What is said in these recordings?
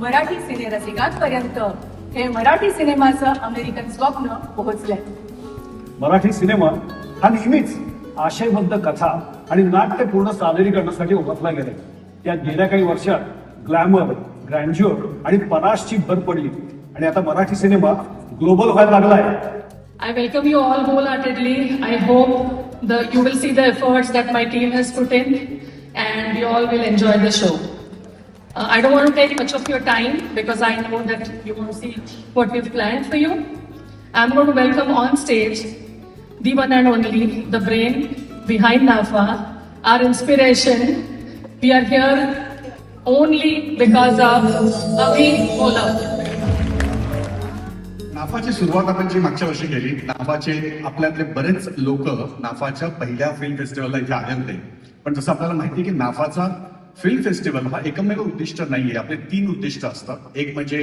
मराठी सिनेरसिकांपर्यंत हे मराठी सिनेमाचं अमेरिकन स्वप्न पोहोचलंय मराठी सिनेमा हा नेहमीच आशयबद्ध कथा आणि नाट्यपूर्ण सादरीकरणासाठी उभारला गेला यात गेल्या काही वर्षात ग्लॅमर ग्रँज्युअर आणि पराशची भर पडली आणि आता मराठी सिनेमा ग्लोबल व्हायला लागलाय I welcome you all wholeheartedly. I hope the, you will see the efforts that my team has put in and you all will enjoy the show. Uh, I don't want to take much of your time because I know that you want to see what we've planned for you. I'm going to welcome on stage the one and only, the brain behind NAFA, our inspiration. We are here only because of Avi Ola. नाफाची सुरुवात आपण जी मागच्या वर्षी केली नाफाचे आपल्यातले बरेच लोक नाफाच्या पहिल्या film फेस्टिवलला इथे आले होते पण जसं आपल्याला माहिती की नाफाचा फिल्म फेस्टिवल हा एकमेव उद्दिष्ट नाहीये. आपले तीन उद्दिष्ट असतात. एक म्हणजे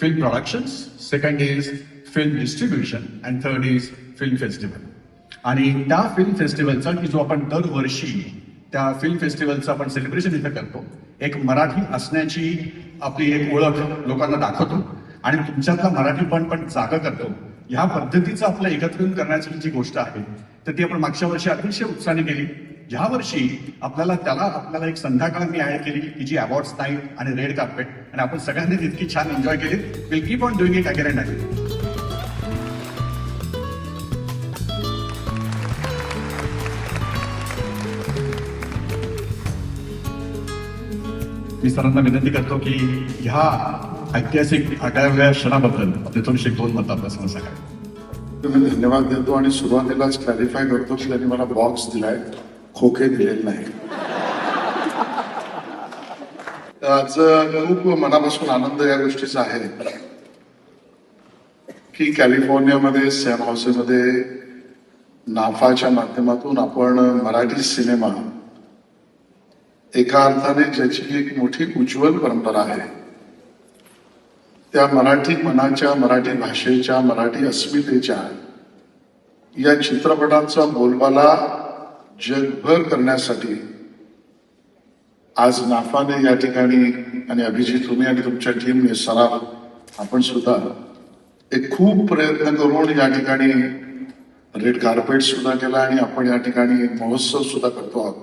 film production second is film distribution and third is film festival आणि त्या फिल्म फेस्टिवलचा की जो आपण दरवर्षी त्या फिल्म फेस्टिवलचं आपण सेलिब्रेशन इथं करतो एक मराठी असण्याची आपली एक ओळख लोकांना दाखवतो. आणि तुमच्यातला मराठीपण पण जागा करतो. ह्या पद्धतीचं आपलं एकत्रीकरण करण्याची जी गोष्ट आहे तर ती आपण मागच्या वर्षी अतिशय उत्साहाने केली. ज्या वर्षी आपल्याला त्याला आपल्याला एक संध्याकाळ मी आय केली की जी अवॉर्ड्स नाईट आणि रेड कार्पेट आणि आपण सगळ्यांनी तितकी छान एन्जॉय केली will keep on doing it again and again मी सरांना विनंती करतो की ह्या ऐतिहासिक आठाव्या क्षणाबद्दल आपले थोडीशी दोन मत आपल्यासमोर सांगा. मी धन्यवाद देतो आणि सुरुवातीलाच क्लॅरिफाय करतो की त्यांनी मला बॉक्स दिलाय. खोके दिलेले नाही. आज खूप मनापासून आनंद या गोष्टीचा आहे की कॅलिफोर्नियामध्ये सॅम हाऊसेमध्ये नाफाच्या माध्यमातून आपण मराठी सिनेमा एका अर्थाने ज्याची एक मोठी उज्ज्वल परंपरा आहे. त्या मराठी मनाच्या मराठी भाषेच्या मराठी अस्मितेच्या या चित्रपटांचा बोलबाला जगभर करण्यासाठी आज नाफाने या ठिकाणी आणि अभिजित तुम्ही आणि तुमच्या टीमने सराव आपण सुद्धा एक खूप प्रयत्न करून या ठिकाणी रेड कार्पेट सुद्धा केला आणि आपण या ठिकाणी महोत्सव सुद्धा करतो आहोत.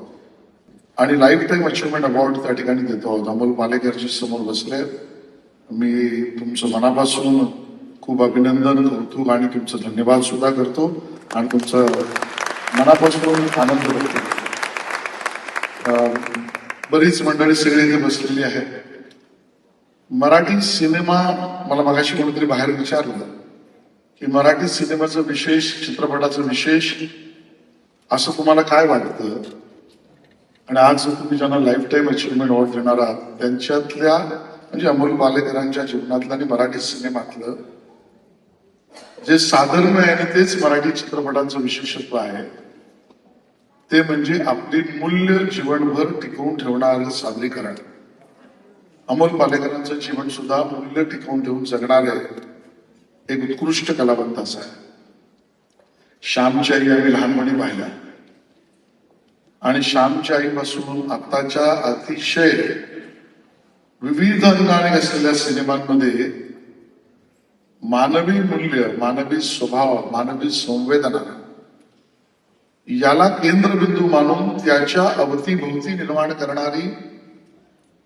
आणि लाईफ टाईम अचिव्हमेंट अवॉर्ड त्या ठिकाणी देतो आहोत. अमोल पालेकरजी समोर बसले. आहेत. मी तुमचं मनापासून खूप अभिनंदन कौतुक आणि तुमचं धन्यवाद सुद्धा करतो. आणि तुमचं मनापासून आनंद करतो बरीच मंडळी सगळी इथे बसलेली आहे मराठी सिनेमा मला मगाशी कोणीतरी बाहेर विचारलं की मराठी सिनेमाचं विशेष चित्रपटाचं विशेष असं तुम्हाला काय वाटतं? आणि आज तुम्ही ज्यांना लाईफ टाईम अचिव्हमेंट अवॉर्ड देणार आहात त्यांच्यातल्या म्हणजे अमोल बालेकरांच्या जीवनातलं आणि मराठी सिनेमातलं जे साधर्म्य आहे आणि तेच मराठी चित्रपटांचं विशेषत्व आहे ते म्हणजे आपली मूल्य जीवनभर टिकवून ठेवणारं सादरीकरण. अमोल पालेकरांचं जीवन सुद्धा मूल्य टिकवून ठेवून जगणारे एक उत्कृष्ट कलावंत असा आहे. श्यामची आई आम्ही लहानपणी पाहिल्या. आणि श्यामच्या आईपासून आताच्या अतिशय विविध अंगाने असलेल्या सिनेमांमध्ये मानवी मूल्य मानवी स्वभाव मानवी संवेदना याला केंद्रबिंदू मानून त्याच्या अवतीभोवती निर्माण करणारी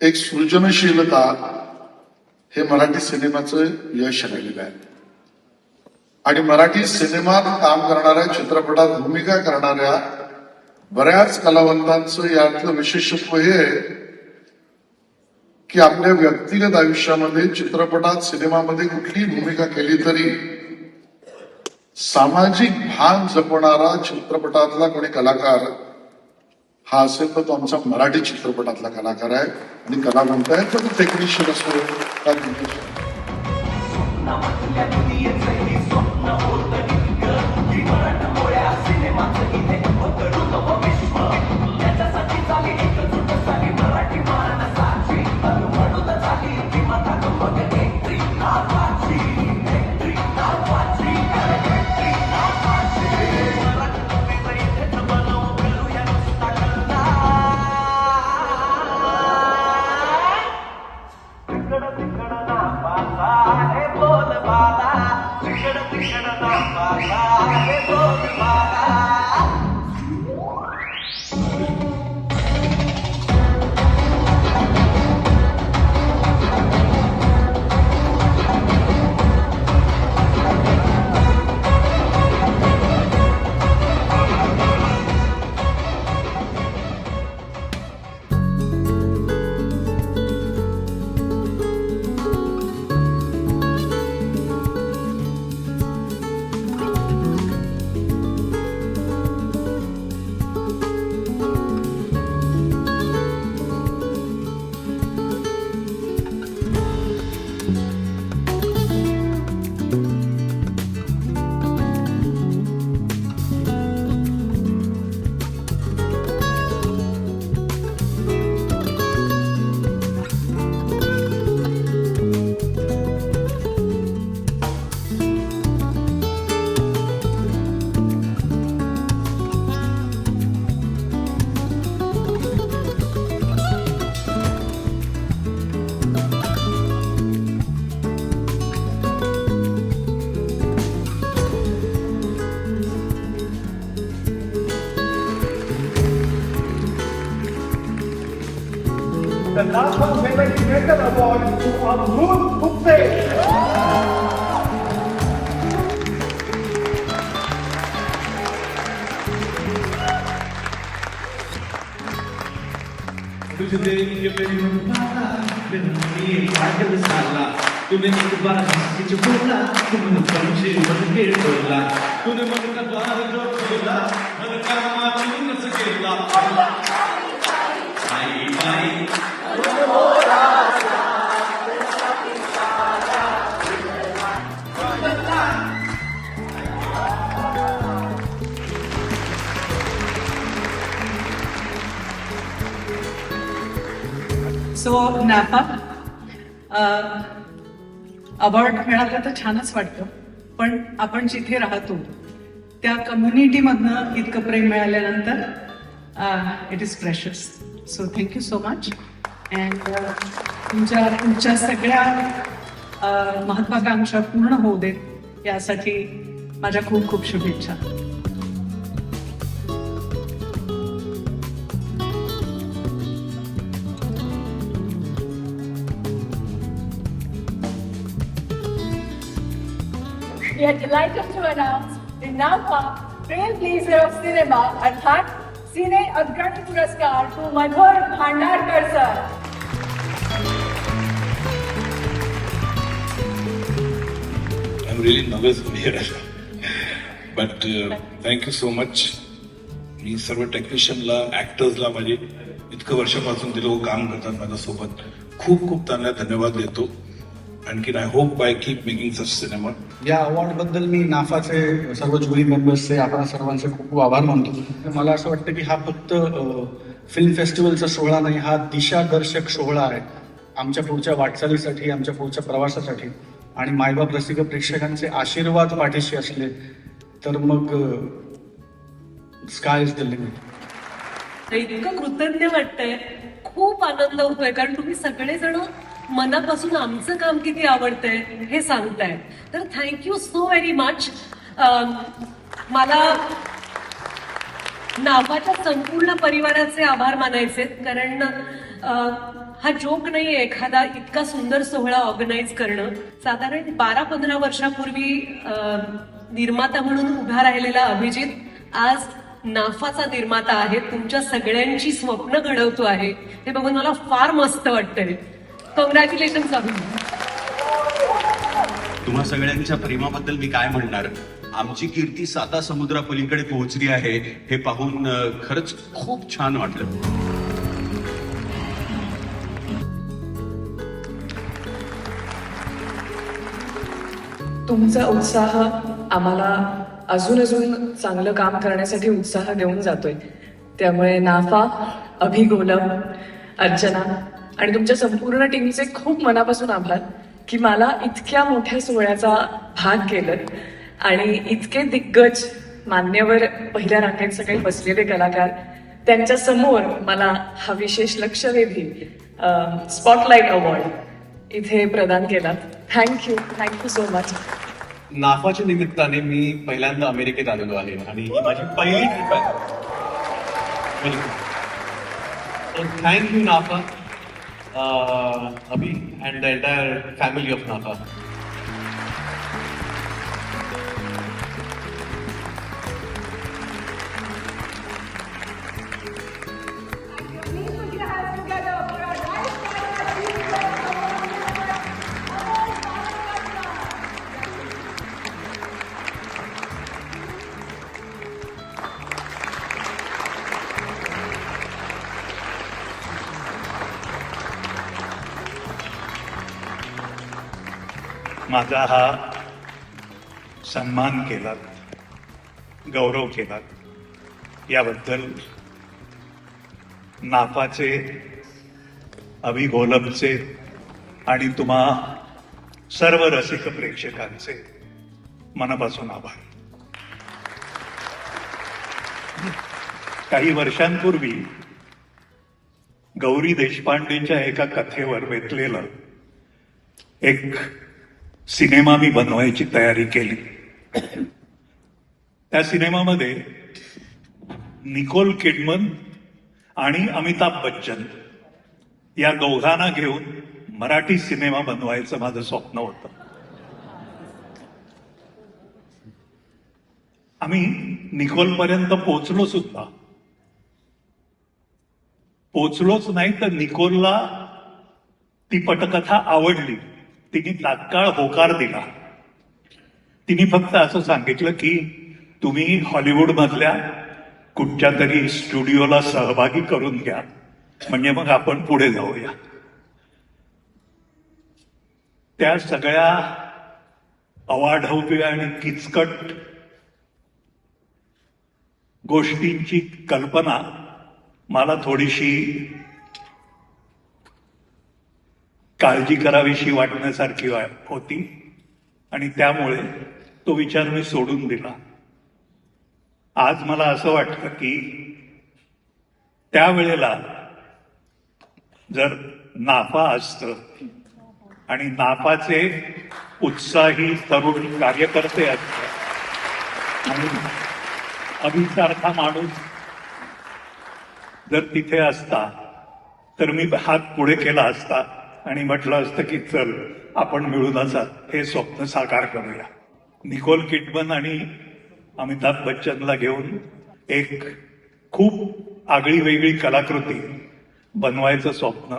एक सृजनशीलता हे मराठी सिनेमाचं यश राहिलेलं आहे. आणि मराठी सिनेमात काम करणाऱ्या चित्रपटात भूमिका करणाऱ्या बऱ्याच कलावंतांचं यातलं विशेषत्व हे आहे की आपल्या व्यक्तिगत आयुष्यामध्ये चित्रपटात सिनेमामध्ये कुठलीही भूमिका केली तरी सामाजिक भान जपणारा चित्रपटातला कोणी कलाकार हा असेल तर तो आमचा मराठी चित्रपटातला कलाकार आहे. आणि कलावंत आहे तर टेक्निशियन असो का technician. the Nafa Women Creator Award to Amrut Gupte. तुझे ये मेरी रुबाला बिन ये पागल साला तूने एक बार किच बोला तुमने समझे मन के बोला तूने मन का द्वार जो खोला मन का माची न सकेला आई आई सो नॅपा अवॉर्ड मिळाला तर छानच वाटतं. पण आपण जिथे राहतो त्या कम्युनिटीमधनं इतकं प्रेम मिळाल्यानंतर it is precious so thank you so much and तुमच्या तुमच्या सगळ्या महत्वाकांक्षा पूर्ण होऊ देत. यासाठी माझ्या खूप खूप शुभेच्छा. We are delighted to announce the NAFA Trailblazer of Cinema अर्थात सिने अग्रणी पुरस्कार to Manohar Bhandarkar sir I'm really nervous here. But uh, thank you so much. मी सर्व टेक्निशियनला ऍक्टर्सला माझे इतकं वर्षापासून ते लोक काम करतात माझ्यासोबत खूप खूप त्यांना धन्यवाद देतो आणखीन I hope by keep making such cinema या अवॉर्डबद्दल मी नाफाचे सर्व ज्युरी मेंबर्सचे आपण सर्वांचे खूप खूप आभार मानतो. मला असं वाटतं की हा फक्त फिल्म फेस्टिवलचा सोहळा नाही हा दिशादर्शक सोहळा आहे. आमच्या पुढच्या वाटचालीसाठी आमच्या पुढच्या प्रवासासाठी. आणि मायबाप रसिक प्रेक्षकांचे आशीर्वाद पाठीशी असले तर मग स्काय इज द लिमिट इतकं कृतज्ञ वाटतंय. खूप आनंद होतोय कारण तुम्ही सगळेजण मनापासून आमचं काम किती आवडतंय हे सांगताय तर थँक्यू सो व्हेरी मच मला नावाच्या संपूर्ण परिवाराचे आभार मानायचे कारण हा जोक नाही एखादा इतका सुंदर सोहळा ऑर्गनाईज करणं. साधारण बारा पंधरा वर्षापूर्वी निर्माता म्हणून उभा राहिलेला अभिजित आज नाफाचा निर्माता आहे. तुमच्या सगळ्यांची स्वप्न घडवतो आहे. हे बघून मला फार मस्त वाटतंय. कॉंग्रॅच्युलेशन तुम्हा सगळ्यांच्या प्रेमाबद्दल मी काय म्हणणार? आमची कीर्ती साता समुद्रापलीकडे पोहोचली आहे हे पाहून खरंच खूप छान वाटलं. तुमचा उत्साह आम्हाला अजून अजून चांगलं काम करण्यासाठी उत्साह देऊन जातोय. त्यामुळे नाफा अभिगोलम अर्चना आणि तुमच्या संपूर्ण टीमचे खूप मनापासून आभार की मला इतक्या मोठ्या सोहळ्याचा भाग केलं. आणि इतके दिग्गज मान्यवर पहिल्या रांगेत सगळे बसलेले कलाकार त्यांच्यासमोर मला हा विशेष लक्षवेधी स्पॉटलाईट अवॉर्ड इथे प्रदान केला thank you thank you so much नाफाच्या निमित्ताने मी पहिल्यांदा अमेरिकेत आलेलो आहे आणि ही माझी पहिली ट्रिप आहे. Thank you NAFA. Abhi and the entire family of NAFA Please माझा हा सन्मान केलात गौरव केलात. याबद्दल नाफाचे अभिगोलमचे आणि तुम्हा सर्व रसिक प्रेक्षकांचे मनापासून आभार. काही वर्षांपूर्वी गौरी देशपांडेंच्या एका कथेवर वेतलेलं एक सिनेमा मी बनवायची तयारी केली. त्या सिनेमामध्ये निकोल किडमन आणि अमिताभ बच्चन या दोघांना घेऊन मराठी सिनेमा बनवायचं माझं स्वप्न होतं. आम्ही निकोलपर्यंत पोचलो सुद्धा. पोचलोच नाही तर निकोलला ती पटकथा आवडली. तिने तात्काळ होकार दिला. तिने फक्त असं सांगितलं की तुम्ही हॉलिवूड मधल्या कुठच्या तरी स्टुडिओला सहभागी करून घ्या. म्हणजे मग आपण पुढे जाऊया. त्या सगळ्या अवाढव्य आणि किचकट गोष्टींची कल्पना मला थोडीशी काळजी करावीशी वाटण्यासारखी होती. आणि त्यामुळे तो विचार मी सोडून दिला. आज मला असं वाटतं की त्यावेळेला जर नाफा असतं आणि नाफाचे उत्साही तरुण कार्यकर्ते असतात आणि अभिसारखा माणूस जर तिथे असता तर मी हात पुढे केला असता. आणि म्हटलं असतं की चल आपण मिळून असा हे स्वप्न साकार करूया. निकोल किटमन आणि अमिताभ बच्चनला घेऊन एक खूप आगळी वेगळी कलाकृती बनवायचं स्वप्न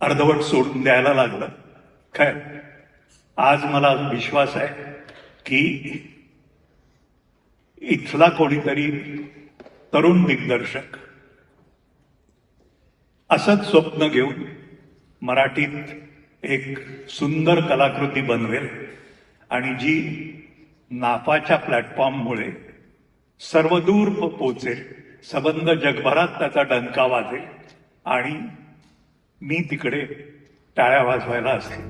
अर्धवट सोडून द्यायला लागलं. काय आज मला विश्वास आहे की इथला कोणीतरी तरुण दिग्दर्शक असंच स्वप्न घेऊन मराठीत एक सुंदर कलाकृती बनवेल आणि जी नाफाच्या प्लॅटफॉर्ममुळे सर्वदूर प- पोचेल सबंध जगभरात त्याचा डंका वाजेल आणि मी तिकडे टाळ्या वाजवायला असेल.